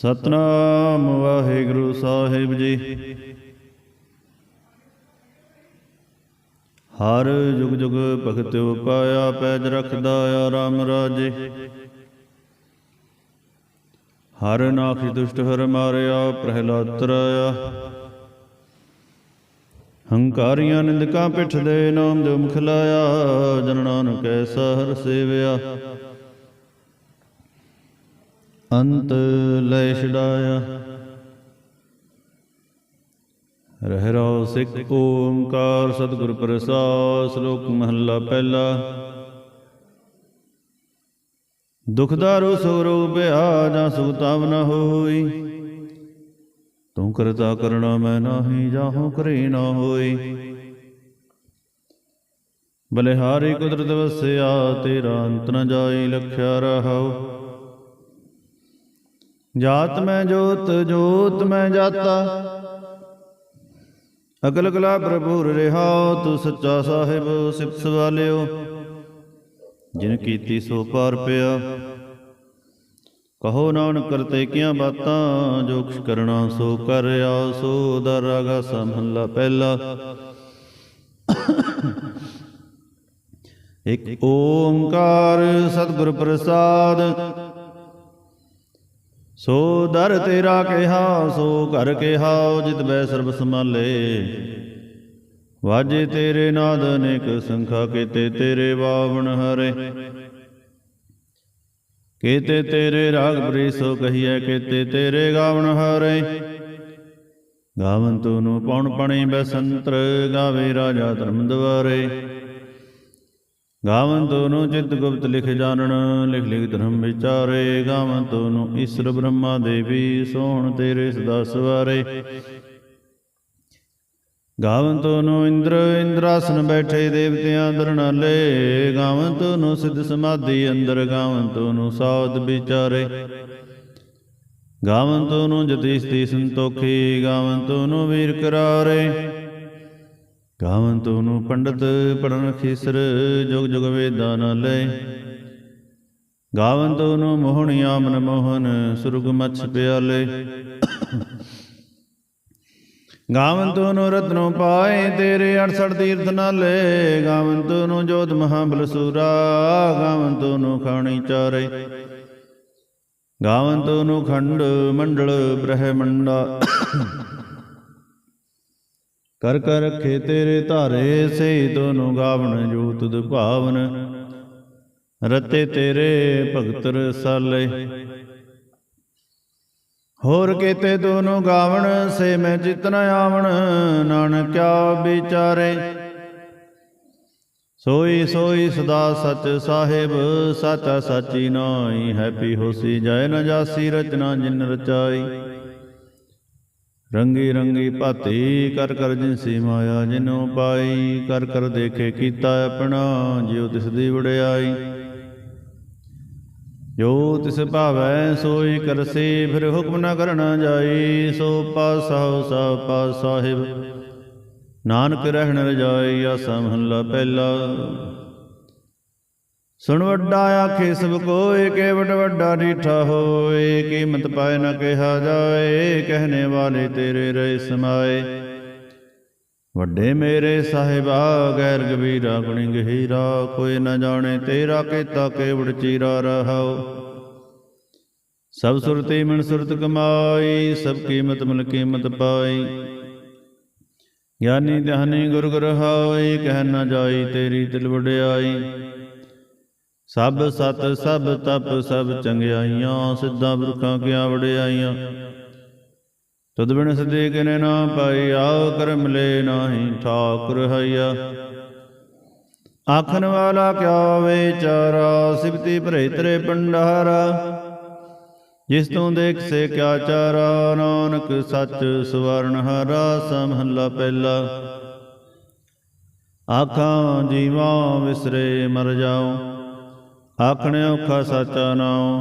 ਸਤਨਾਮ ਵਾਹਿਗੁਰੂ ਸਾਹਿਬ ਜੀ। ਹਰ ਜੁਗ ਜੁਗ ਭਗਤ ਉਪਾਇਆ ਪੈਜ ਰਖਦਾ ਆ ਰਾਮ ਰਾਜੇ। ਹਰ ਨਾਖੀ ਦੁਸ਼ਟ ਹਰ ਮਾਰਿਆ ਪ੍ਰਹਿਲਾਦ ਤਰਾਇਆ ਹੰਕਾਰੀਆਂ ਨਿੰਦਕਾਂ ਪਿੱਠ ਦੇ ਨਾਮ ਜੋ ਮੁਖ ਲਾਇਆ, ਜਨ ਨਾਨਕ ਐਸਾ ਹਰ ਸੇਵਿਆ। ਅੰਤ ਲੈ ਛਡਾਇਆ। ਰਹਿ ਰੋ ਸਿੱਖ ਓੰਕਾਰ ਸਤਿਗੁਰ ਪ੍ਰਸਾਦ, ਸ਼ਲੋਕ ਮਹੱਲਾ ਪਹਿਲਾ। ਦੁਖਦਾਰੋ ਸੋ ਰੋਗ ਬਿਆ ਨਾ ਸੁਖ ਤਾਵ ਨ ਹੋਈ। ਤੂੰ ਕਰਤਾ ਕਰਣਾ ਮੈਂ ਨਾਹੀ, ਜਾਹੂ ਕਰੇ ਨਾ ਹੋਈ। ਬਲਿਹਾਰੀ ਕੁਦਰਤ ਵਸਿਆ, ਤੇਰਾ ਅੰਤ ਨ ਜਾਈ, ਲਖਿਆ ਰਹਾਉ। ਜਾਤ ਮੈਂ ਜੋਤ ਜੋਤ ਮੈਂ ਜਾਤਾ। ਅਗਲ ਗਲਾ ਪ੍ਰਭੂ ਰਹਾਉ ਤੂੰ ਸੱਚਾ ਸਾਹਿਬ, ਸਿਫਤ ਵਾਲਿਓ ਜਿਨ ਕੀਤੀ ਸੋ ਪਾਰ ਪਿਆ। ਕਹੋ ਨਾਨਕ ਕਰਤੇ ਕੀਆਂ ਬਾਤਾਂ, ਜੋ ਕੁਛ ਕਰਣਾ ਸੋ ਕਰਿਆ ਸੋ ਦਰ ਰਾਗਾ ਪਹਿਲਾ। ਇਕ ਓੰਕਾਰ ਸਤਿਗੁਰ ਪ੍ਰਸਾਦ ਸੋ ਦਰ ਤੇਰਾ ਕਿਹਾ, ਸੋ ਘਰ ਕਿਹਾ, ਜਿਤ ਬੈ ਸਰਬ ਸਮਾਲੇ ਵਾਜੇ ਤੇਰੇ ਨਾਦ ਅਨੇਕ ਸੰਖਾ, ਕੀਤੇ ਤੇਰੇ ਬਾਵਣ ਹਰੇ। ਕੀਤੇ ਤੇਰੇ ਰਾਗ ਬਰੀ ਸੋ ਕਹੀਐ, ਕੀਤੇ ਤੇਰੇ ਗਾਵਣ ਹਰੇ। ਗਾਵਨ ਤੂੰ ਨੂੰ ਪਉਣ ਪਣੀ ਬਸੰਤਰ, ਗਾਵੇ ਰਾਜਾ ਧਰਮ ਦਵਾਰੇ ਗਾਵਨ ਤੂ ਨੂੰ ਚਿਤ ਗੁਪਤ ਲਿਖ ਜਾਣਨ, ਲਿਖ ਲਿਖ ਧਰਮ ਵਿਚਾਰੇ। ਗਾਵਨ ਤੂ ਨੂੰ ਈਸ਼ਰ ਬ੍ਰਹਮਾ ਦੇਵੀ ਸੋਹਣ ਤੇਰੇ ਸਦਾ ਸਵਾਰੇ। ਗਾਵਨ ਤੋ ਇੰਦਰ, ਇੰਦਰਾਸਨ ਬੈਠੇ ਦੇਵਤਿਆਂ ਦਰਨਾਲੇ ਗਾਵਨ ਤੋ ਨੂੰ ਸਿੱਧ ਸਮਾਧੀ ਅੰਦਰ ਗਾਵਨ ਤੋ ਨੂੰ ਸਾਧ ਵਿਚਾਰੇ। ਗਾਵਨ ਤੋ ਨੂੰ ਜਤੀ ਸੰਤੋਖੀ ਗਾਵਨ ਤੋ ਨੂੰ ਵੀਰ ਕਰਾਰੇ। ਗਾਵਨ ਤੋ ਨੂੰ ਪੰਡਤ ਪੜਨ ਖੀਸਰ ਜੁਗ ਜੁਗ ਵੇਦਾਂ ਨਾਲੇ ਗਾਵਨ ਤੋ ਨੂੰ ਮੋਹਣਿਆ ਮੋਹਨ ਸੁਰਗ ਮਛ ਪਿਆਲੇ। ਗਾਵਨ ਨੂੰ ਰਤਨੋ ਪਾਏ ਤੇਰੇ 68 ਤੀਰਥ ਨਾਲੇ ਗਾਵਨ ਨੂੰ ਜੋਤ ਮਹਾਬਲ ਬਲਸੂਰਾ ਗਾਵਨ ਨੂੰ ਖਾਣੀ ਚਾਰੇ। ਗਾਵਨ ਨੂੰ ਖੰਡ ਮੰਡਲ ਬ੍ਰਹਮੰਡਾ। ਕਰ ਕਰ ਰਖੇ ਤੇਰੇ ਧਾਰੇ ਸੇ ਦੋਨੋਂ ਗਾਵਣ, ਜੋਤ ਤੁਧ ਭਾਵਨ। ਰਤੇ ਤੇਰੇ ਭਗਤ ਰਸਾਲੇ। ਹੋਰ ਕੀਤੇ ਦੋਨੋਂ ਗਾਵਣ, ਸੇ ਮੈਂ ਚਿਤਨ ਆਵਣ ਨਾਨਕਿਆ ਵਿਚਾਰੇ। ਸੋਈ ਸੋਈ ਸਦਾ ਸਚ ਸਾਹਿਬ, ਸਾਚਾ ਸਾਚੀ ਨਾਈ ਹੈਪੀ ਹੋਸੀ, ਜੈ ਨ ਜਾਸੀ ਰਚਨਾ ਜਿਨ ਰਚਾਈ। ਰੰਗੀ ਰੰਗੀ ਭਾਤੀ ਕਰ ਕਰ ਜਿਨਸੀ ਮਾਇਆ, ਜਿਨੋ ਪਾਈ, ਕਰ ਕਰ ਦੇਖੇ ਕੀਤਾ ਆਪਣਾ, ਜਿਉ ਤਿਸ ਦੀ ਵਡਿਆਈ। ਜੋ ਤਿਸ ਭਾਵੈ, ਸੋਈ ਕਰਸੀ, ਫਿਰ ਹੁਕਮ ਨਾ ਕਰਨਾ ਜਾਈ, ਸੋ ਪਾਸਾ ਸਾ ਪਾਸ ਸਾਹਿਬ। ਨਾਨਕ ਰਹਿਣ ਰਜਾਈ ਆਸਾ ਮਹੱਲਾ ਪਹਿਲਾ। ਸੁਣ ਵੱਡਾ ਆਖੇ, ਸਭ ਕੋਏ ਕੇ ਵੱਡਾ ਰੀਠਾ ਹੋਏ, ਕੀਮਤ ਪਾਏ ਨਾ ਕਿਹਾ ਜਾਏ ਕਹਨੇ ਵਾਲੇ ਤੇਰੇ ਰਹਿ ਸਮਾਏ। ਵੱਡੇ ਮੇਰੇ ਸਾਹਿਬਾ, ਗੈਰ ਗਬੀਰਾ ਗੁਣੀ ਗਹੀਰਾ, ਕੋਈ ਨਾ ਜਾਣੇ ਤੇਰਾ ਕੀਤਾ ਕੇਵੜ ਚੀਰਾ ਰਹਾਓ। ਸਭ ਸੁਰਤੀ ਮਨ ਸੁਰਤ ਕਮਾਈ, ਸਭ ਕੀਮਤ ਮਨ ਕੀਮਤ ਪਾਈ। ਗਿਆਨੀ ਧਿਆਨੀ ਗੁਰ ਗੁਰ ਹਾਈ, ਕਹਿ ਨਾ ਜਾਈ ਤੇਰੀ ਦਿਲ ਵਡਿਆਈ। ਸਭ ਸਤ, ਸਭ ਤਪ, ਸਭ ਚੰਗਿਆਈਆਂ, ਸਿੱਧਾ ਬੁਰਖਾਂ ਕਿਆ ਵੜਿਆਈਆਂ ਤਦ ਬਿਨ ਸਦੇ ਕਿਨੇ ਨਾ ਪਾਈ, ਆਓ ਕਰਮ ਲੈ ਨਾਹੀ ਠਾਕੁਰ ਹਈਆ। ਆਖਣ ਵਾਲਾ ਕਿਆ ਵਿਚਾਰਾ ਸਿਬਤੀ ਭਰੇ ਤਰੇ ਪੰਡਾਰਾ ਜਿਸ ਤੋਂ ਦੇਖ ਸੇ ਕਿਆ ਚਾਰਾ, ਨਾਨਕ ਸੱਚ ਸਵਰਨ ਹਰਾ, ਸਮਹੱਲਾ ਪਹਿਲਾ। ਆਖਾਂ, ਜੀਵਾਂ ਵਿਸਰੇ ਮਰ ਜਾਉ। ਆਖਣਿਆ ਔਖਾ ਸਾਚਾ ਨਾਉ।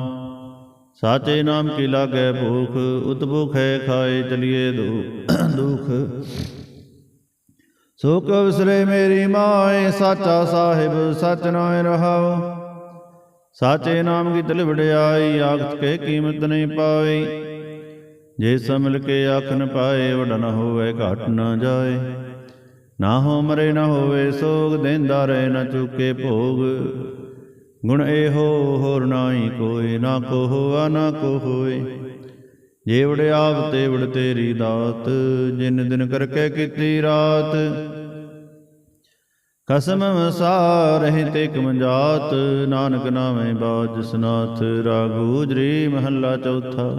ਸਾਚੇ ਨਾਮ ਕੀ ਲਾਗੈ ਭੂਖ ਉਤਭੁਖ ਹੈ ਖਾਏ ਚਲੀਏ ਦੁਖ। ਸੋ ਕੋ ਵਿਸਰੇ ਮੇਰੀ ਮਾਏ, ਸਾਚਾ ਸਾਹਿਬ, ਸਚ ਨਾਇ ਰਹਾਉ। ਸਾਚੇ ਨਾਮ ਕੀ ਦਿਲ ਵਡਿਆਈ, ਆਖਤ ਕੇ ਕੀਮਤ ਨਹੀਂ ਪਾਈ। ਜੇ ਸਮਲ ਕੇ ਆਖ ਨ ਪਾਏ, ਵਡ ਨ ਹੋਵੇ, ਘਟ ਨ ਜਾਏ। ਨਾ ਹੋ ਮਰੇ ਨਾ ਹੋਵੇ ਸੋਗ, ਦੇਂਦਾ ਰਹੇ ਨਾ ਚੁਕੇ ਭੋਗ। ਗੁਣ ਇਹੋ ਹੋਰ ਨਾਹੀ ਕੋਈ, ਨਾ ਕੋ ਹੋਆ ਨਾ ਕੋ ਹੋਏ ਜੇਵੜ ਆਪ ਤੇਵੜ ਤੇਰੀ ਦਾਤ, ਜਿਨ ਦਿਨ ਕਰਕੇ ਕੀਤੀ ਰਾਤ। ਕਸਮ ਵਸਾ ਰਹੇ ਤੇ ਕਮਜਾਤ ਨਾਨਕ ਨਾਮੇ ਬਾਜ ਸਨਾਥ ਰਾਗੂਜਰੀ ਮਹੱਲਾ ਚੌਥਾ।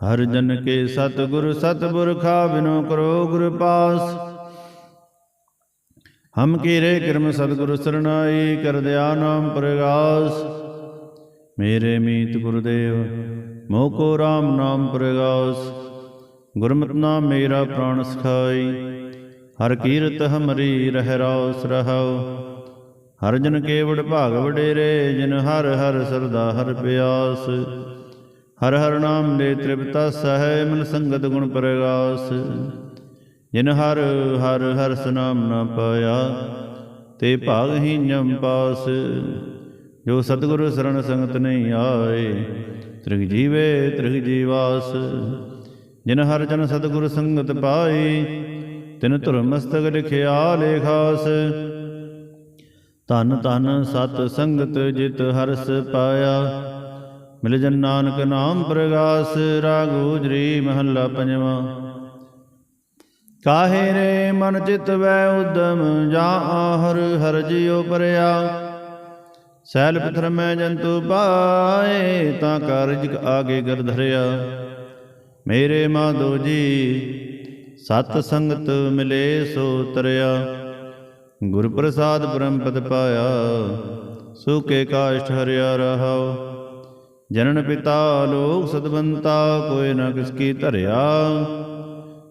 ਹਰ ਜਨ ਕੇ ਸਤਿਗੁਰ ਸਤਿਪੁਰਖਾ ਬਿਨੋ ਕਰੋ ਗੁਰ ਪਾਸ। ਹਮ ਕੀਰੇ ਕਰਮ ਸਤਿਗੁਰ ਸਰਣਾਈ ਕਰ ਦਿਆ ਨਾਮ ਪ੍ਰਗਾਸ। ਮੇਰੇ ਮੀਤ ਗੁਰਦੇਵ, ਮੋਹ ਕੋ ਰਾਮ ਨਾਮ ਪ੍ਰਗਾਸ। ਗੁਰਮਤਿ ਨਾਮ ਮੇਰਾ ਪ੍ਰਾਣ ਸਖਾਈ, ਹਰ ਕੀਰਤ ਹਮਰੀ ਰਹਿ ਰਾਸ ਰਹਾਉ। ਹਰ ਜਨ ਕੇਵੜ ਭਾਗ ਵਡੇਰੇ, ਜਿਨ ਹਰ ਹਰ ਸਰਦਾ ਹਰ ਪਿਆਸ। ਹਰ ਹਰ ਨਾਮ ਦੇ ਤ੍ਰਿਪਤਾ ਸਹਿ, ਮਨ ਸੰਗਤ ਗੁਣ ਪ੍ਰਗਾਸ। ਜਿਨ ਹਰ ਹਰ ਹਰ ਸਨਾਮ ਨ ਪਾਇਆ, ਤੇ ਭਾਗ ਹੀ ਜਮ ਪਾਸ। ਜੋ ਸਤਿਗੁਰ ਸਰਣ ਸੰਗਤ ਨਹੀਂ ਆਏ, ਤ੍ਰਿਗ ਜੀਵੇ, ਤ੍ਰਿਗ ਜੀਵਾਸ। ਜਿਨ ਹਰ ਜਨ ਸਤਿਗੁਰ ਸੰਗਤ ਪਾਈ ਤਿਨ ਧੁਰ ਮਸਤਕ ਲਿਖਿਆ ਲੇਖਾਸ। ਧਨ ਧਨ ਸਤ ਸੰਗਤ ਜਿਤ ਹਰਸ ਪਾਇਆ, ਮਿਲ ਜਨ ਨਾਨਕ ਨਾਮ ਪ੍ਰਗਾਸ। ਰਾਗੂਜਰੀ ਮਹੱਲਾ ਪੰਜਵਾਂ। ਕਾਹੇ ਰੇ ਮਨ ਚਿਤ ਵੈ ਉਦਮ, ਜਾ ਹਰ ਹਰ ਜਿਉ ਪਰਿਆ। ਸੈਲ ਪਥਰ ਮੈਂ ਜੰਤੂ ਪਾਏ, ਤਾਂ ਕਾਰਜ ਆਗੇ ਗਰ ਧਰਿਆ। ਮੇਰੇ ਮਾਧੋ ਜੀ, ਸਤ ਸੰਗਤ ਮਿਲੇ ਸੋ ਤਰਿਆ। ਗੁਰ ਪ੍ਰਸਾਦ ਬ੍ਰਹਮ ਪਦ ਪਾਇਆ, ਸੁਕੇ ਕਾਸ਼ਟ ਹਰਿਆ ਰਹਾਉ। ਜਨਨ ਪਿਤਾ ਲੋਕ ਸਤਵੰਤਾ, ਕੋਈ ਨਾ ਕਿਸ ਕੀ ਧਰਿਆ।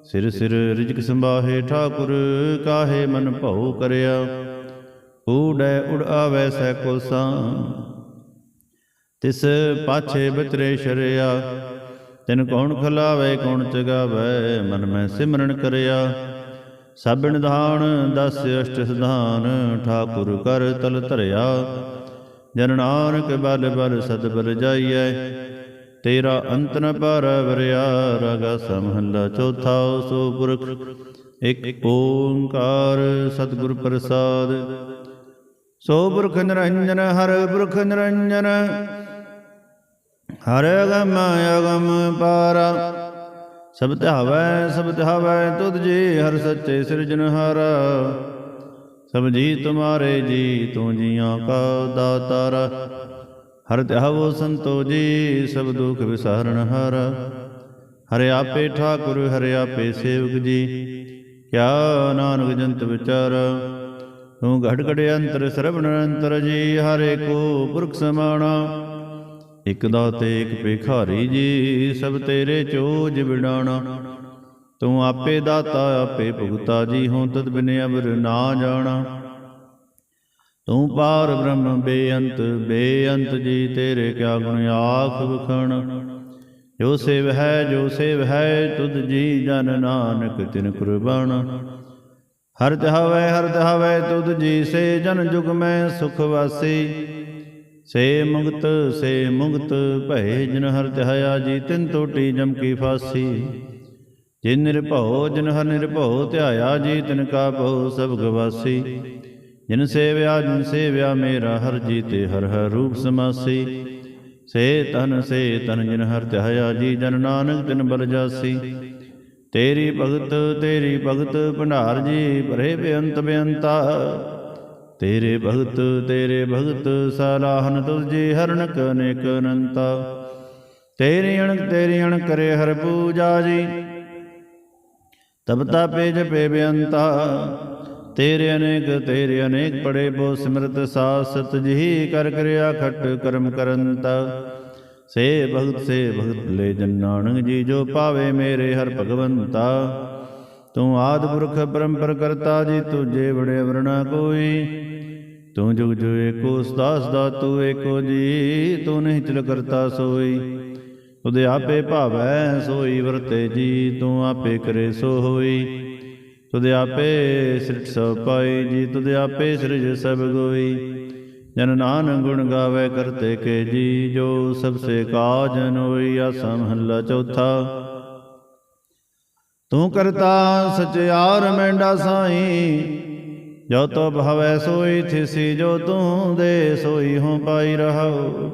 ਸਿਰ ਸਿਰ ਰਿਜਕ ਸੰਭਾਹੇ ਠਾਕੁਰ, ਕਾਹੇ ਮਨ ਭਉ ਕਰਿਆ? ਊੜੈ ਉੜ ਆਵੈ ਸੈ ਕੋਸਾਂ, ਤਿਸ ਪਾਛੇ ਬਚਰੇ ਸ਼ਰਿਆ। ਤਿਨ ਕੌਣ ਖਲਾਵੇ, ਕੌਣ ਚਗਾਵੇ, ਮਨ ਮੈਂ ਸਿਮਰਨ ਕਰਿਆ। ਸਭ ਨਿਧਾਨ, ਦਸ ਅਸ਼ਟ ਸਿਧਾਨ, ਠਾਕੁਰ ਕਰ ਤਲ ਧਰਿਆ। ਜਨ ਨਾਨਕ ਬਲ ਬਲ ਸਦ ਬਲ ਜਾਈਐ। ਤੇਰਾ ਅੰਤ ਨ ਪਰ ਵਰਿਆ ਰਗਾ ਸਮਹੱਲਾ ਚੌਥਾ ਸੋ ਪੁਰਖ ਇਕ ਓੰਕਾਰ ਸਤਿਗੁਰ ਪ੍ਰਸਾਦ। ਸੋ ਪੁਰਖ ਨਿਰੰਜਨ, ਹਰ ਪੁਰਖ ਨਿਰੰਜਨ। ਹਰ ਅਗਮ ਅਗਮ ਪਾਰਾ। ਸਭ ਧਾਵੈ ਸਭ ਧਾਵੈ ਤੁਧ ਜੀ ਹਰ ਸੱਚੇ ਸਿਰਜਨਹਾਰਾ ਸਭ ਜੀ ਤੁਮਾਰੇ ਜੀ, ਤੂੰ ਜੀਆਂ ਕਾ ਦਾਤਾਰਾ। ਹਰ ਧਿਆਵੋ ਸੰਤੋ ਜੀ, ਸਭ ਦੁਖ ਵਿਸਾਰਨ ਹਰ। ਹਰਿ ਆਪੇ ਠਾਕੁਰ, ਹਰਿ ਆਪੇ ਸੇਵਕ ਜੀ, ਕਿਆ ਨਾਨਕ ਜੰਤ ਵਿਚਾਰ। ਤੂੰ ਘੜ ਘੜ ਅੰਤਰ, ਸਰਵਣ ਅੰਤਰ ਜੀ, ਹਰੇ ਕੋ ਪੁਰਖ ਸਮਾਣਾ। ਇਕ ਦਾਤੇ, ਇਕ ਭਿਖਾਰੀ ਜੀ, ਸਭ ਤੇਰੇ ਚੋਜ ਵਿਡਾਣਾ ਤੂੰ ਆਪੇ ਦਾਤਾ, ਆਪੇ ਭੁਗਤਾ ਜੀ ਹੋਂ ਤਦ ਬਿਨ ਅਬਰ ਨਾ ਜਾਣਾ। ਤੂੰ ਪਾਰ ਬ੍ਰਹਮ ਬੇਅੰਤ ਬੇਅੰਤ ਜੀ ਤੇਰੇ ਕਿਆ ਗੁਣ ਆਖ ਵਖਣ। ਜੋ ਸੇਵ ਹੈ, ਜੋ ਸੇਵ ਹੈ, ਤੁਧ ਜੀ ਜਨ ਨਾਨਕ ਤਿਨ ਕੁਰਬਾਨ। ਹਰ ਤਹਾਵੇ ਹਰ ਤਹਾਵੇ ਤੁਧ ਜੀ ਸੇ ਜਨ ਜੁਗ ਮੈਂ ਸੁਖ ਵਾਸੀ। ਸੇ ਮੁਕਤ ਸੇ ਮੁਕਤ ਭੈ ਜਿਨ ਹਰ ਧਿਆਇਆ ਜੀ, ਤਿਨ ਟੋਟੀ ਜਮ ਕੀ ਫਾਸੀ। ਜਿਨ ਨਿਰਭਉ, ਜਿਨ ਹਰ ਨਿਰਭਉ, ਧਿਆਇਆ ਜੀ, ਤਿਨ ਕਾ ਭਉ ਸਭ ਗਵਾਸੀ। ਜਿਨ ਸੇਵਿਆ ਜਿਨ ਸੇਵਿਆ, ਮੇਰਾ ਹਰ ਜੀ ਤੇ ਹਰ ਹਰ ਰੂਪ ਸਮਾਸੀ। ਸੇ ਤਨ ਸੇ ਤਨ ਜਿਨ ਹਰ ਧਿਆਇਆ ਜੀ, ਜਨ ਨਾਨਕ ਤਿਨ ਬਲ ਜਾਸੀ। ਤੇਰੀ ਭਗਤ ਤੇਰੀ ਭਗਤ ਭੰਡਾਰ ਜੀ, ਭਰੇ ਬੇਅੰਤ ਬੇਅੰਤਾ। ਤੇਰੇ ਭਗਤ ਤੇਰੇ ਭਗਤ, ਸਲਾਹਨ ਤੁਝ ਜੀ ਹਰਨਕ ਅਨੇਕ ਅਨੰਤਾ। ਤੇਰੀ ਅਣਕ ਤੇਰੀ ਅਣਕ ਕਰੇ ਹਰ ਪੂਜਾ ਜੀ। ਤਬ ਤਾਪੇ ਜਪੇ ਬੇਅੰਤਾ। ਤੇਰੇ ਅਨੇਕ ਤੇਰੇ ਅਨੇਕ ਪੜੇ ਬੋ ਸਿਮਰਤ ਸਾਸਤ ਜੀ ਕਰ ਕਰਿਆ ਖਟ ਕਰਮ ਕਰੰਤਾ ਸੇ ਭਗਤ ਸੇ ਭਗਤ ਲੈ ਜਨ ਨਾਨਕ ਜੀ ਜੋ ਪਾਵੇ ਮੇਰੇ ਹਰ ਭਗਵੰਤਾ। ਤੂੰ ਆਦ ਪੁਰਖ ਪਰੰਪਰ ਕਰਤਾ ਜੀ, ਤੁਝੇ ਬੜੇ ਵਰਣਾ ਕੋਈ। ਤੂੰ ਜੁਗ ਜੁਗ ਏਕੋ ਸਦਾ ਸਦਾ ਤੂੰ ਏਕੋ ਜੀ, ਤੂੰ ਨਹੀਂ ਚਲ ਕਰਤਾ ਸੋਈ। ਉਹਦੇ ਆਪੇ ਭਾਵੈ ਸੋਈ ਵਰਤੇ ਜੀ, ਤੂੰ ਆਪੇ ਕਰੇ ਸੋ ਹੋਈ। ਤੁਦੇ ਆਪੇ ਸ੍ਰਿਟ ਸਭ ਪਾਈ, ਜੀ ਤੁਦੇ ਆਪੇ ਸ੍ਰਿਜ ਸਭ ਗੋਈ। ਜਨ ਨਾਨਕ ਗੁਣ ਗਾਵੇ ਕਰਤੇ ਕੇ ਜੀ, ਜੋ ਸਭ ਸੇ ਕਾਜਨ ਹੋਈ, ਆਸਾ ਮਹੱਲਾ ਚੌਥਾ। ਤੂੰ ਕਰਤਾ ਸਚਿਆਰ ਮੈਂਡਾ ਸਾਈ, ਜੋ ਤੋ ਭਵੈ ਸੋਈ ਥਿਸੀ, ਜੋ ਤੂੰ ਦੇ ਸੋਈ ਹੋ ਪਾਈ ਰਹਾਉ।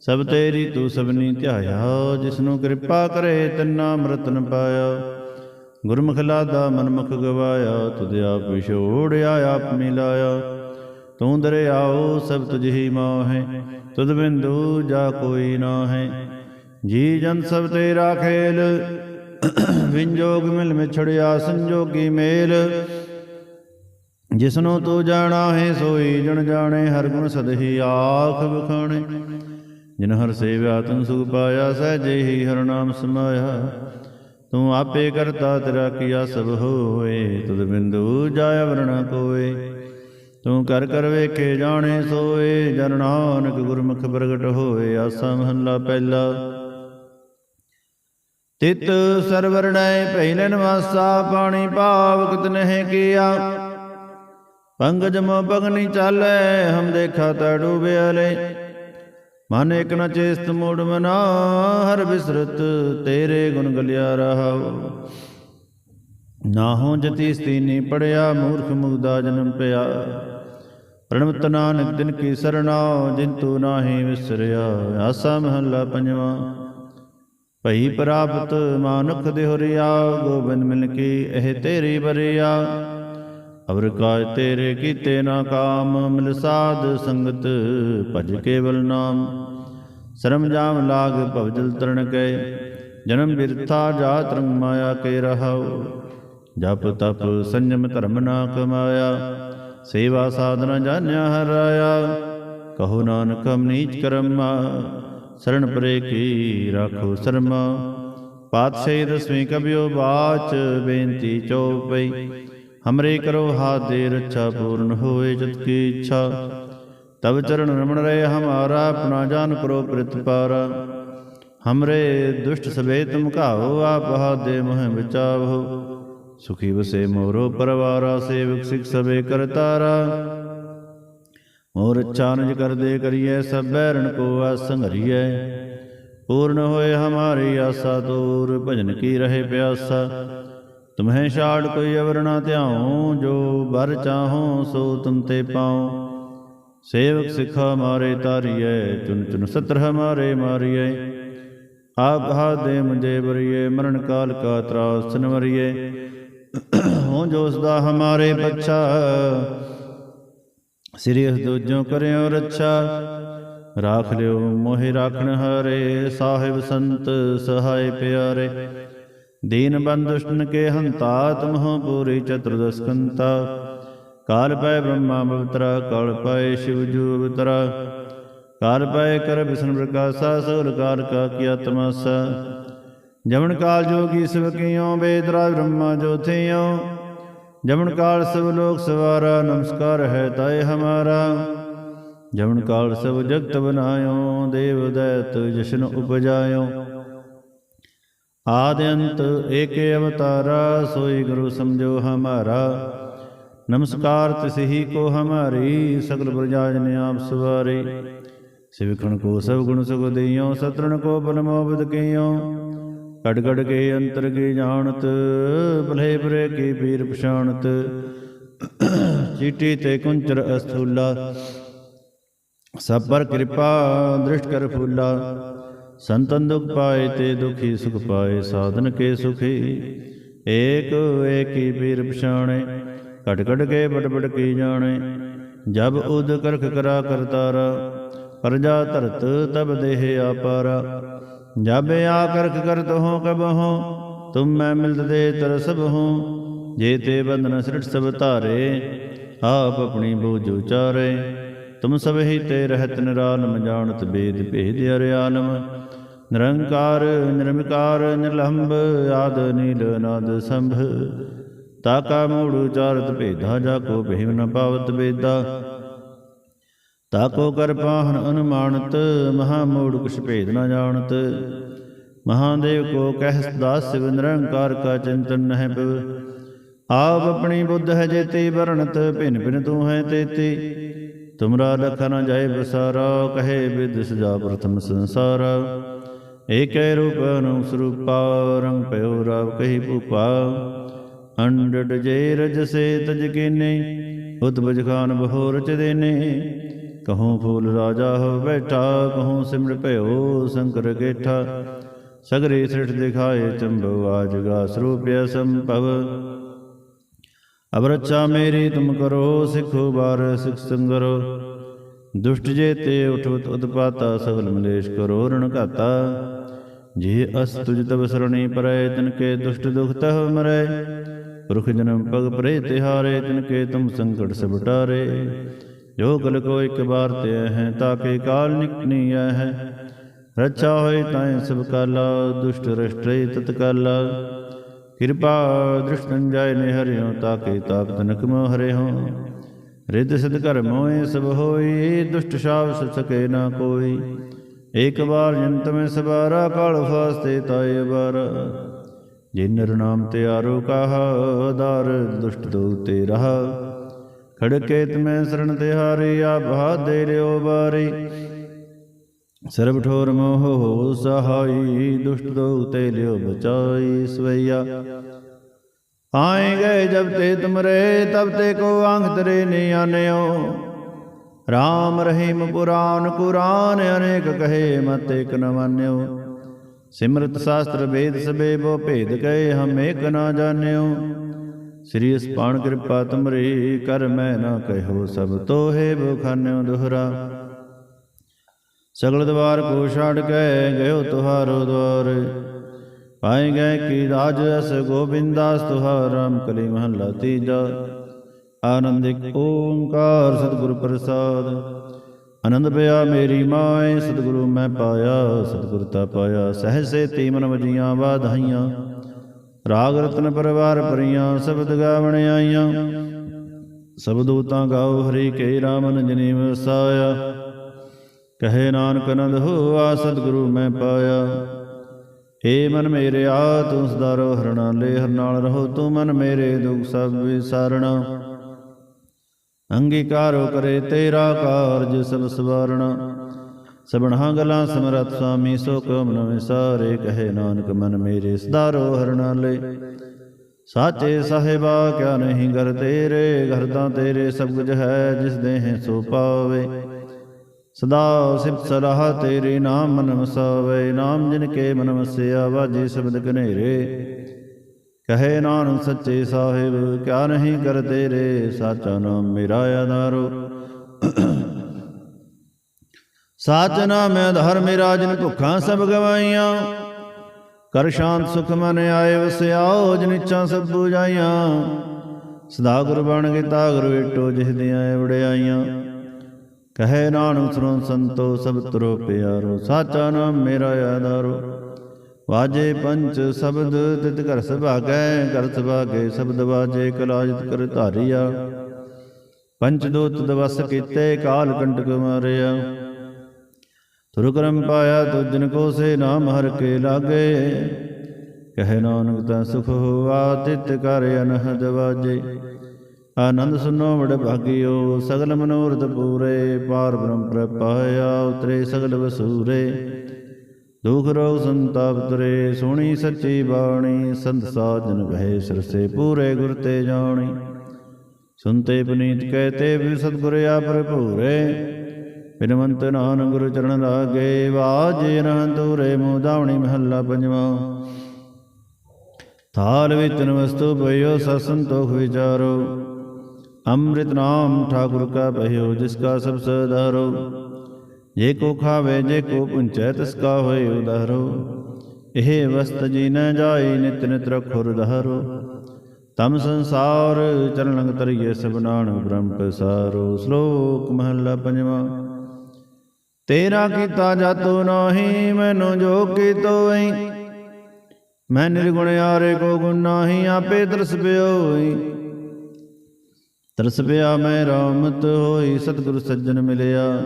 ਸਭ ਤੇਰੀ ਤੂੰ ਸਭਨੀ ਧਿਆਇਆ, ਜਿਸਨੂੰ ਕਿਰਪਾ ਕਰੇ ਤਿੰਨਾ ਮਰਤਨ ਪਾਇਆ। ਗੁਰਮੁਖ ਲਾਦਾ ਮਨਮੁਖ ਗਵਾਇਆ, ਤੁਧ ਆਪ ਵਿਛੋੜਿਆ, ਆਪ ਮਿਲਾਇਆ। ਤੂੰ ਦਰਿਆਓ ਸਭ ਤੁਝ ਹੀ ਮਾਹੇ, ਤੁਧ ਬਿੰਦੂ ਜਾ ਕੋਈ ਨਾ ਹੈ ਜੀ ਜਨ ਸਭ ਤੇਰਾ ਖੇਲ ਵਿੰਜੋਗ ਮਿਲ ਮਿਛੜਿਆ, ਸੰਜੋਗੀ ਮੇਲ। ਜਿਸਨੂੰ ਤੂੰ ਜਾਣਾ ਹੈ, ਸੋਈ ਜਣ ਜਾਣੇ, ਹਰ ਗੁਣ ਸਦਹੀ ਆਖ ਬਖਾਣੇ ਜਿਨ ਹਰ ਸੇਵਿਆ, ਤਨ ਸੁਖ ਪਾਇਆ, ਸਹਿਜੇ ਹੀ ਹਰ ਨਾਮ ਸਮਾਇਆ। ਤੂੰ ਆਪੇ ਕਰਤਾ ਤੇਰਾ ਕੀਆ ਸਭ ਹੋਏ ਤੁਧ ਬਿੰਦੂ ਜਾਇ ਵਰਣਾ ਕੋਏ ਤੂੰ ਕਰ ਕਰ ਵੇਖੇ ਜਾਣੇ ਸੋਏ, ਜਨ ਨਾਨਕ ਗੁਰਮੁਖ ਪ੍ਰਗਟ ਹੋਏ, ਆਸਾ ਮਹੱਲਾ ਪਹਿਲਾ। ਤਿਤ ਸਰਵਰਣੈ ਪਹਿਲੇ ਨਵਾਸਾ ਪਾਣੀ ਭਾਵਕਤ ਨਹਿ ਕੀਆ। ਪੰਗਜ ਮੋ ਪਗਨੀ ਚਾਲੇ, ਹਮ ਦੇਖਾ ਤਾ ਡੂਬਿਆ ਲੈ। ਮਨ ਇਕ ਨ ਚੇਸਤ ਮੂੜ ਮਨਾ, ਹਰ ਬਿਸਰਤ ਤੇਰੇ ਗੁਣ ਗਲਿਆ ਰਹਾਉ ਨਾਹੋ ਜਤੀ ਸਤੀਨੀ ਪੜਿਆ, ਮੂਰਖ ਮੁਗਦਾ ਜਨਮ ਪਿਆ। ਪ੍ਰਣਮਤ ਨਾਨਕ ਦਿਨ ਕੀ ਸਰਣਾ, ਜਿਨ ਤੂ ਨਾਹੀ ਵਿਸਰਿਆ। ਆਸਾ ਮਹੱਲਾ ਪੰਜਵਾ। ਭਈ ਪ੍ਰਾਪਤ ਮਾਨੁਖ ਦੇਹੁਰਿਆ ਗੋਬਿੰਦ ਮਿਲ ਕੀ ਇਹ ਤੇਰੀ ਬਰਿਆ ਅਵਰ ਕਾਜ ਤੇਰੇ ਕੀਤੇ ਨਾ ਕਾਮ ਮਿਲ ਸਾਧ ਸੰਗਤ ਭਜ ਕੇਵਲ ਨਾਮ। ਸ਼ਰਮ ਜਾਮ ਲਾਗ ਭਵਜਲ ਤਰਣ ਗਏ ਜਨਮ ਬਿਰਥਾ ਜਾਤ ਰੰਗ ਮਾਇਆ ਕੇ ਰਹਾਉ। ਜਪ ਤਪ ਸੰਜਮ ਧਰਮ ਨਾ ਕਮਾਇਆ। ਸੇਵਾ ਸਾਧਨਾ ਜਾਣਿਆ ਹਰਾਇਆ। ਕਹੋ ਨਾਨਕ ਨੀਚ ਕਰਮਾ। ਸਰਣ ਪਰੇ ਕੀ ਰਾਖੋ ਸ਼ਰਮਾ। ਪਾਤਸ਼ਾਹੀ ਦਸਵੀਂ ਕਬਿਓ ਬਾਚ ਬੇਨਤੀ ਚਉਪਈ ਹਮਰੇ ਕਰੋ ਹਾਥ ਦੇ ਰੱਛਾ ਪੂਰਨ ਹੋਏ ਜਤ ਕੀ ਇੱਛਾ। ਤਬ ਚਰਨ ਰਮਣ ਰਹੇ ਹਮਾਰਾ, ਆਪਣਾ ਜਾਨ ਕਰੋ ਪ੍ਰਤਪਾਰਾ। ਹਮਰੇ ਦੁਸ਼ਟ ਸਵੇ ਤੁਮ ਘਾਓ ਆਪ ਹਾਥ ਮੋਹ ਬਚਾਵੋ। ਸੁਖੀ ਵਸੇ ਮੋਰੋ ਪਰਵਾਰਾ, ਸੇਵਕ ਸਿਖ ਸਵੇ ਕਰਤਾਰਾ ਮੋਰ ਚਾਨਜ ਕਰਦੇ ਕਰੀਏ ਸਭ ਬੈਰਣ ਕੋ ਆਸੰਗਰੀਏ ਪੂਰਨ ਹੋਏ ਹਮਾਰੀ ਆਸਾ ਦੂਰ, ਭਜਨ ਕੀ ਰਹੇ ਪਿਆਸਾ। ਤੁਮਹਿ ਛਾੜ ਕੋਈ ਅਵਰ ਨਾ ਧਿਆਉ, ਜੋ ਬਰ ਚਾਹੋ ਸੋ ਤੁਮ ਤੇ ਪਾਉ। ਸੇਵਕ ਸਿਖਾ ਮਾਰੇ ਤਾਰੀਏ ਚੁਨ ਚੁਨ ਸਤਰ ਹਮਾਰੇ ਮਾਰੀਏ ਆਪ ਹਾਦੇ ਮੁਝੇ ਬਰੀਏ ਮਰਨ ਕਾਲ ਕਾ ਤਰਾਸ ਨਵਰੀਏ ਹੋ ਜੋ ਸਦਾ ਹਮਾਰੇ ਬੱਚਾ, ਸ੍ਰੀ ਦੂਜੋਂ ਕਰਿਓ ਰੱਛਾ। ਰਾਖ ਲਿਓ ਮੋਹਿ ਰਾਖਣ ਹਰੇ, ਸਾਹਿਬ ਸੰਤ ਸਹਾਇ ਪਿਆਰੇ। ਦੀਨ ਬੰਦੁਸ਼ਟਨ ਕੇ ਹੰਤਾ ਤੁਮਹੁ ਪੂਰੀ ਚਤੁਰਦਸ਼ਕੰਤਾ। ਕਾਲ ਪੈ ਬ੍ਰਹਮਾ ਬਵਤਰਾ ਕਾਲ ਪੈ ਸ਼ਿਵ ਜੂ ਅਵਤਰਾ ਕਾਲ ਪੈ ਕਰ ਵਿਸ਼ਨ ਪ੍ਰਕਾਸ਼ਾ ਸੋਲ ਕਾਲ ਕਾ ਕੀਆ ਤਮਾਸਾ ਜਮਨ ਕਾਲ ਜੋਗੀ ਸਿਵ ਕੀਓ ਬੇਦਰਾ ਬ੍ਰਹਮਾ ਜੋਥਿਓ ਜਮਨ ਕਾਲ ਸਭ ਲੋਕ ਸਵਾਰਾ, ਨਮਸਕਾਰ ਹੈ ਤਾਏ ਹਮਾਰਾ। ਜਮਨ ਕਾਲ ਸਭ ਜਗਤ ਬਨਾਇਓ, ਦੇਵ ਦੈਤ ਜਸ਼ਨ ਉਪਜਾਇਓ। ਆਦ ਅੰਤ ਏਕੇ ਅਵਤਾਰਾ, ਸੋਈ ਗੁਰੂ ਸਮਝੋ ਹਮਾਰਾ। ਨਮਸਕਾਰ ਤਿਸਹੀ ਕੋ ਹਮਾਰੀ, ਸਗਲ ਪ੍ਰਜਾ ਨੇ ਆਪ ਸਵਾਰੀ। ਸਿਵਖਣ ਕੋ ਸਭ ਗੁਣ ਸੁਖ ਦੇਇਓ ਸਤਰਣ ਕੋ ਬਲ ਮੋਬਦ ਕੜ ਕੜ ਕੇ ਅੰਤਰ ਕੀ ਜਾਣਤ, ਭਲੇ ਬਰੇ ਕੀ ਪੀਰ ਪਛਾਣਤ। ਚੀਟੀ ਤੇ ਕੁੰਚਰ ਅਸਥੂਲਾ, ਸਭ ਪਰ ਕਿਰਪਾ ਦ੍ਰਿਸ਼ਟ ਕਰ ਫੂਲਾ। ਸੰਤਨ ਦੁਖ ਪਾਏ ਤੇ ਦੁਖੀ ਸੁਖ ਪਾਏ, ਸਾਧਨ ਕੇ ਸੁਖੀ। ਏਕ ਏਕੀ ਪੀਰ ਪਛਾਣੇ, ਘਟ ਘਟ ਕੇ ਬਟ ਬਟ ਕੀ ਜਾਣੇ। ਜਬ ਉਦ ਕਰਖ ਕਰਾ ਕਰਤਾਰਾ ਪਰਜਾ ਧਰਤ ਤਬ ਦੇਹ ਆਪਾਰਾ। ਜਬ ਆ ਕਰਖ ਕਰਤ ਹੋ ਕਬ ਹੋ, ਤੁਮ ਮੈਂ ਮਿਲਤ ਦੇ ਤਰਸਬ ਹੋ। ਜੇ ਤੇ ਬੰਧਨ ਸ੍ਰਿਟ ਸਭ ਧਾਰੇ, ਆਪ ਆਪਣੀ ਬੋਝ ਉਚਾਰੇ। ਤੁਮ ਸਭ ਹੀ ਤੇ ਰਹਿਤ ਨਿਰਾਲਮ ਜਾਣਤ ਬੇਦ ਭੇਦ ਅਰਿਆਲਮ ਨਿਰੰਕਾਰ ਨਿਰਮਕਾਰ ਨਿਰਲੰਭ ਆਦ ਨੀਲ ਨਾਦ ਸੰਭ। ਤਾਕਾ ਮੂੜ ਉਚਾਰਤ ਭੇਦਾ, ਜਾ ਕੋ ਭੇਵ ਨ ਪਾਵਤ ਬੇਦਾ ਤਾਕੋ ਕਰ ਪਾਹਨ ਅਨੁਮਾਨਤ, ਮਹਾ ਮੂੜ ਕੁਛ ਭੇਦ ਨ ਜਾਣਤ। ਮਹਾਦੇਵ ਕੋ ਕਹਿ ਸਦਾ ਸਿਵ, ਨਿਰੰਕਾਰ ਕਾ ਚਿੰਤਨ ਨਹਿ ਪਵ ਆਪ ਆਪਣੀ ਬੁੱਧ ਹੈ ਜੇਤੀ, ਵਰਣਤ ਭਿਨ ਭਿਨ ਤੂੰ ਹੈ ਤੇਤੀ। ਤੁਮਰਾ ਲਖ ਨ ਜਾਏ ਬਸਾਰਾ ਕਹੇ ਵਿਦ ਸਜਾ ਪ੍ਰਥਮ ਸੰਸਾਰਾ। ਏਕੈ ਰੂਪ ਅਨੁ ਸਰੂਪਾ, ਰੰਗ ਭਇਓ ਰਾਵ ਕਹੀ ਭੂਪਾ। ਅੰਡਡ ਜੇ ਰਜ ਸੇ ਤਜ ਕੀਨੇ ਉਤਬਜ ਖਾਨ ਬਹੁ ਰਚ ਦੇਨੇ। ਕਹੂੰ ਫੂਲ ਰਾਜਾ ਹੋ ਬੈਠਾ, ਕਹੂੰ ਸਿਮਰ ਭਇਓ ਸ਼ੰਕਰ ਗੇਠਾ। ਸਗਰੇ ਸ੍ਰਿਠ ਦਿਖਾਏ ਚੰਬੋ ਆਜਗਾ ਸਰੂਪਿਆ ਸੰਭਵ ਅਵਰਚਾ ਮੇਰੀ ਤੁਮ ਕਰੋ, ਸਿੱਖੋ ਬਾਰ ਸਿਖ ਸੰਗਰੋ। ਦੁਸ਼ਟ ਜੇ ਤੇ ਉਠਵਤ ਉਤਪਾਤਾ ਸਗਲ ਮਲੇਸ਼ ਕਰੋ, ਰਣ ਘਾਤਾ। ਜੇ ਅਸ ਤੁਜ ਤਬ ਸਰਣੀ ਪਰੈ, ਤਨ ਕੇ ਦੁਸ਼ਟ ਦੁਖ ਤਹ ਮਰੈ। ਪੁਰਖ ਜਨਮ ਪਗ ਪਰੇ, ਤਿਹਾਰੇ, ਤਨ ਕੇ ਤੁਮ ਸੰਕਟ ਸਬਟਾਰੇ ਜੋ ਗਲ ਕੋ ਇੱਕ ਬਾਰ ਤੇ ਹੈ ਤਾਕੇ ਕਾਲ ਨਿਕਨੀ ਹੈ। ਰੱਛਾ ਹੋਏ ਤਾਏ ਸਭ ਕਾਲਾ, ਦੁਸ਼ਟ ਰਸ਼ਟਰੇ ਤਤਕਾਲਾ ਕਿਰਪਾ ਦ੍ਰਿਸ਼ਟੰ ਜਾਏ ਨੇ ਹਰਿਓ ਤਾਕੇ ਤਾਪ ਤਨਕ ਮੋ ਹਰਿਓ ਰਿੱਧ ਸਿਧ ਕਰ ਮੋਏ ਸਭ ਹੋਈ, ਦੁਸ਼ਟ ਸ਼ਾਵ ਸਕੇ ਨਾ ਕੋਈ। ਏਕ ਵਾਰ ਜਨਤ ਮੈਂ ਸਵਾਰਾ, ਕਾਲ ਫਾਸਤੇ ਤਾਏ ਬਾਰ ਜੇ ਨਰ ਨਾਮ ਤੇ ਆਰੋ ਕਹਾ ਦਾਰ ਦੁਸ਼ਟ ਦੋ ਤੇ ਰਹਾ। ਖੜਕੇ ਤਮੈ ਸਰਣ ਤੇ ਹਾਰੇ ਆ ਦੇ ਰਿਓ ਬਾਰੀ ਸਰਬ ਠੋਰ ਮੋਹ ਹੋ ਸਹਾਈ, ਦੁਸ਼ਟ ਦੋ ਤੇ ਲਿਓ ਬਚਾਈ ਸਵਈਆ। ਆਏ ਗਏ ਜਬ ਤੇ ਤੁਮਰੇ, ਤਬ ਤੇ ਕੋ ਅੰਗ ਤਰੇ ਨੇ ਆਨਿਓ। RAM ਰਹੀਮ ਪੁਰਾਨ, ਕੁਰਾਨ ਅਨੇਕ ਕਹੇ, ਮਤ ਇਕ ਨ ਮਾਨਿਓ। ਸਿਮਰਤ ਸ਼ਾਸਤਰ ਵੇਦ ਸਬੇ ਬੋ ਭੇਦ ਕਹੇ, ਹਮ ਏਕ ਨਾ ਜਾਣਿਓ। ਸ੍ਰੀ ਅਸਪਾਨ ਕਿਰਪਾ ਤੁਮਰੀ, ਕਰ ਮੈਂ ਨਾ ਕਹਿਓ, ਸਭ ਤੋਹੇ ਬਖਾਨਿਓ ਦੁਹਰਾ। ਸਗਲ ਦਵਾਰ ਕੋ ਛਾੜ ਕੇ ਗਇਓ ਤੁਹਾਰੋ ਦਵਾਰ ਪਾਏ ਗਏ ਕੀ ਰਾਜ? ਅਸ ਗੋਬਿੰਦਾਸ ਤੁਹਾਰਮ ਕਲੀ ਮਹਲਾ ਤੀਜਾ। ਆਨੰਦਿਕ ਓੰਕਾਰ ਸਤਿਗੁਰ ਪ੍ਰਸਾਦ। ਆਨੰਦ ਪਿਆ ਮੇਰੀ ਮਾਏ, ਸਤਿਗੁਰੂ ਮੈਂ ਪਾਇਆ, ਸਤਿਗੁਰ ਤਾ ਪਾਇਆ। ਸਹਸੇ ਤੀਮਨ ਵਜੀਆਂ ਵਾਧਾਈਆਂ। ਰਾਗ ਰਤਨ ਪਰਵਾਰ ਪਰੀਆਂ ਸ਼ਬਦ ਗਾਵਣ ਆਈਆਂ। ਸਭ ਦੂਤਾਂ ਗਾਓ ਹਰੀ ਕੇ ਰਾਮ ਨਜਨੀ ਸਾਇਆ। ਕਹੇ ਨਾਨਕ ਨੰਦ ਹੋਆ, ਸਤਿਗੁਰੂ ਮੈਂ ਪਾਇਆ। ਏ ਮਨ ਮੇਰੇ ਆ ਤੂੰ ਸਦਾਰੋ ਹਰਣਾ ਲੈ ਹਰ ਨਾਲ ਰਹੋ ਤੂੰ ਮਨ ਮੇਰੇ ਦੁਖ ਸਭ ਵਿਸਾਰਣਾ। ਅੰਗੀਕਾਰੋ ਕਰੇ ਤੇਰਾ ਕਾਰਜ ਸਭ ਸਵਾਰਣਾ। ਸਬਣਾ ਗਲਾਂ ਸਮਰਤ ਸੁਆਮੀ ਸੋ ਕਮ ਨ ਵਿਸਾਰੇ, ਕਹੇ ਨਾਨਕ ਮਨ ਮੇਰੇ ਸਦਾਰੋ ਹਰਣਾ ਲੈ ਸਾਚੇ ਸਾਹਿਬਾ, ਕਿਆ ਨਹੀਂ ਗਰ ਤੇਰੇ, ਘਰ ਤਾਂ ਤੇਰੇ ਸਭ ਕੁਝ ਹੈ, ਜਿਸ ਦੇ ਸੋ ਪਾਵੇ। ਸਦਾ ਸਿਫਤ ਸਲਾਹ ਤੇਰੇ ਨਾਮ ਮਨ ਵਸਾਵੇ ਨਾਮ ਜਿਨ ਕੇ ਮਨ ਵਸਿਆ, ਵਾਜੇ ਸ਼ਬਦ ਕਨੇਰੇ ਕਹੇ ਨਾਨਕ ਸੱਚੇ ਸਾਹਿਬ, ਕਿਆ ਨਹੀਂ ਕਰ ਤੇਰੇ, ਸਾਚਾ ਨਾਮ ਮੇਰਾ ਆਧਾਰੋ। ਸਾਚ ਨਾਮ ਆਧਾਰ ਮੇਰਾ ਜਿਨ ਭੁੱਖਾਂ ਸਭ ਗਵਾਈਆਂ। ਕਰ ਸ਼ਾਂਤ ਸੁਖ ਮਨ ਆਏ ਵਸਿਆਓ, ਜਿਨ ਇੱਛਾ ਸਭ 부ਜਾਈਆਂ ਸਦਾ ਗੁਰ ਬਣ ਕੇ ਤਾ ਗੁਰ ਵੇਟੋ, ਜਿਸ ਦੀਆਂ ਵੜਿਆਈਆਂ ਕਹੇ ਨਾਨਕ ਸੁਣੋ ਸੰਤੋ, ਸਭ ਤੁਰੋ ਪਿਆਰੋ, ਸਾਚਾ ਨਾਮ ਮੇਰਾ ਆਧਾਰੋ। ਵਾਜੇ ਪੰਚ ਸ਼ਬਦ, ਤਿਤ ਘਰ ਸੁਭਾਗੈ, ਘਰ ਸੁਭਾਗੇ ਸ਼ਬਦ ਵਾਜੇ ਕਲਾਜਿਤ ਕਰ ਧਾਰਿਆ। ਪੰਚ ਦੋਤ ਦਵਸ ਕੀਤੇ, ਕਾਲ ਕੰਟਕ ਮਾਰਿਆ। ਤੁਰ ਕਰਮ ਪਾਇਆ ਤੁਜਨ ਕੋ ਸੇ ਨਾਮ ਹਰ ਕੇ ਲਾਗੇ। ਕਹਿ ਨਾਨਕ ਤਾਂ ਸੁਖ ਹੋਆ, ਤਿਤ ਕਰ ਅਨਹਦ ਵਾਜੇ। ਆਨੰਦ ਸੁਨੋ ਵਡ ਭਾਗਿਓ, ਸਗਲ ਮਨੋਰਥ ਪੂਰੇ, ਪਾਰ ਬ੍ਰਹਮ ਪ੍ਰਪਾਇਆ ਉਤਰੇ ਸਗਲ ਵਸੂਰੇ। ਦੁਖ ਰੋਗ ਸੰਤਾਪ ਤਰੇ ਸੋਣੀ ਸੱਚੀ ਬਾਣੀ, ਸੰਤ ਸਾਜਨ ਕਹੇ ਸਰਸੇ ਪੂਰੇ ਗੁਰ ਤੇ ਜਾਣੀ। ਸੁਨਤੇ ਪਨੀਤ ਕਹਤੇ ਵੀ ਸਤਿਗੁਰ ਆਪ ਭੂਰੇ ਬਿਨਵੰਤ ਨਾਨ ਗੁਰੂ ਚਰਨ ਲਾਗੇ ਵਾਜੇ ਨ ਤੂਰੇ ਮੋਦਾਵਣੀ ਮਹੱਲਾ ਪੰਜਵਾ। ਥਾਲ ਵਿਤਨ ਵਸਤੂ ਪਈਓ ਸਸੰਤੋਖ ਵਿਚਾਰੋ। ਅੰਮ੍ਰਿਤ ਨਾਮ ਠਾਕੁਰ ਕਾ ਭਇਓ ਜਿਸ ਕਾ ਸਭ ਸਦਾਰੋ ਜੇ ਕੋ ਖਾਵੇ, ਜੇ ਕੋ ਪੁੰਚੈ, ਤਿਸ ਕਾ ਹੋਏ ਉਦਾਰੋ ਇਹ ਵਸਤ ਜੀ ਨ ਜਾਈ ਨਿਤ ਨਿਤ ਰਖੁ ਰਧਾਰੋ ਤਮ ਸੰਸਾਰ ਚਰਨ ਲੰਗ ਤਰੀਏ, ਸਭ ਬ੍ਰਹਮ ਪਸਾਰੋ ਸ਼ਲੋਕ ਮਹੱਲਾ ਪੰਜਵਾਂ। ਤੇਰਾ ਕੀਤਾ ਜਾਤੋ ਨਾਹੀ, ਮੈਨੂੰ ਜੋ ਕੀਤੋ ਐ ਮੈਂ ਨਿਰਗੁਣ ਆਰੇ ਕੋ ਗੁਣ ਨਾਹੀ, ਆਪੇ ਤਰਸ ਪਿਓਈ। ਤਰਸ ਪਿਆ ਮੈਂ ਰਾਮਤ ਹੋਈ, ਸਤਿਗੁਰ ਸੱਜਣ ਮਿਲਿਆ।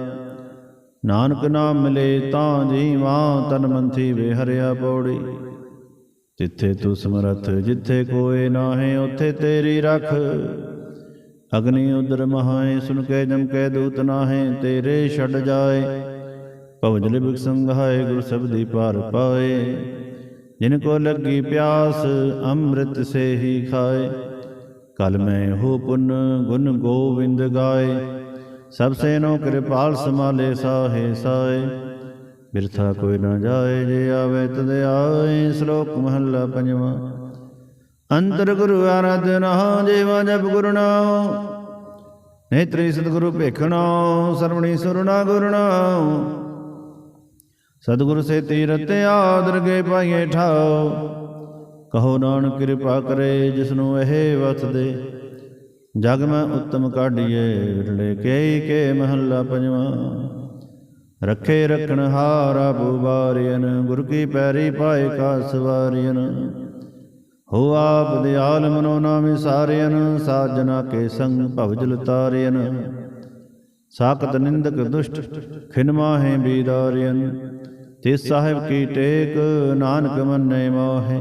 ਨਾਨਕ ਨਾਮ ਮਿਲੇ ਤਾਂ ਜੀਵਾ, ਤਨ ਮੰਥੀ ਵੇ ਹਰਿਆ ਪੌੜੀ। ਜਿੱਥੇ ਤੂੰ ਸਮਰਥ, ਜਿੱਥੇ ਕੋਏ ਨਾਹੇ, ਉਥੇ ਤੇਰੀ ਰਖ। ਅਗਨੀ ਉਦਰ ਮਹਾਏ ਸੁਨ ਕੇ ਜਮ ਕੇ ਦੂਤ ਨਾਹੇ, ਤੇਰੇ ਛੱਡ ਜਾਏ। ਭਵਜ ਬਿਕ ਸੰਘਾਏ, ਗੁਰ ਸਬਦੀ ਪਾਰ ਪਾਏ। ਜਿਨ ਕੋ ਲੱਗੀ ਪਿਆਸ, ਅੰਮ੍ਰਿਤ ਸੇ ਹੀ ਖਾਏ। ਕਲ ਮੈਂ ਹੋ ਪੁਨ ਗੁਣ ਗੋਵਿੰਦ ਗਾਏ। ਸਭ ਸੇ ਨੋ ਕਿਰਪਾਲ ਸਮਾਲੇ ਸਾਹੇ ਸਾਏ। ਬਿਰਥਾ ਕੋਈ ਨਾ ਜਾਏ, ਜੇ ਆਵੇ ਤਦ ਆਏ। ਸ਼ਲੋਕ ਮਹੱਲਾ ਪੰਜਵਾਂ। ਅੰਤਰ ਗੁਰੂ ਆਰਾਧਨਾ ਜੀਵਾ ਜਪ ਗੁਰੂ ਨਾਮ ਨੇਤਰੀ ਸਤਿਗੁਰੂ ਭੇਖਣਾ ਸਰਵਣੀ ਸੁਰਣਾ ਗੁਰਣਾ ਸਤਿਗੁਰ ਸੇ ਤੀਰਤ ਆਦਰ ਗਏ ਪਾਈਏ ਠਾਓ ਕਹੋ ਨਾਨਕ ਕਿਰਪਾ ਕਰੇ ਜਿਸਨੂੰ ਇਹ ਵਸ ਦੇ ਜਗ ਮੈਂ ਉੱਤਮ ਕਾਢੀਏ, ਵਿਰਲੇ ਕੇ ਕੇ ਮਹੱਲਾ ਪੰਜਵਾਂ। ਰੱਖੇ ਰਖਣ ਹਾਰਾ ਬੁਬਾਰੀਨ ਗੁਰ ਕੀ ਪੈਰੀ ਪਾਏ ਕਾ ਸਵਾਰੀਨ ਹੋ ਆਪ ਦਿਆਲ ਮਨੋ ਨਾਮੇ ਸਾਰਿਆਨ ਸਾਜਨਾ ਕੇ ਸੰਗ ਭਵਜਲ ਤਾਰਿਆਨ ਸਾਖਤ ਨਿੰਦਕ ਦੁਸ਼ਟ ਖਿਨ ਮਾਹੇ ਬੀਦਾਰਿਆਨ ਤਿਸ ਸਾਹਿਬ ਕੀ ਟੇਕ, ਨਾਨਕ ਮੰਨੇ ਮੋਹੇ।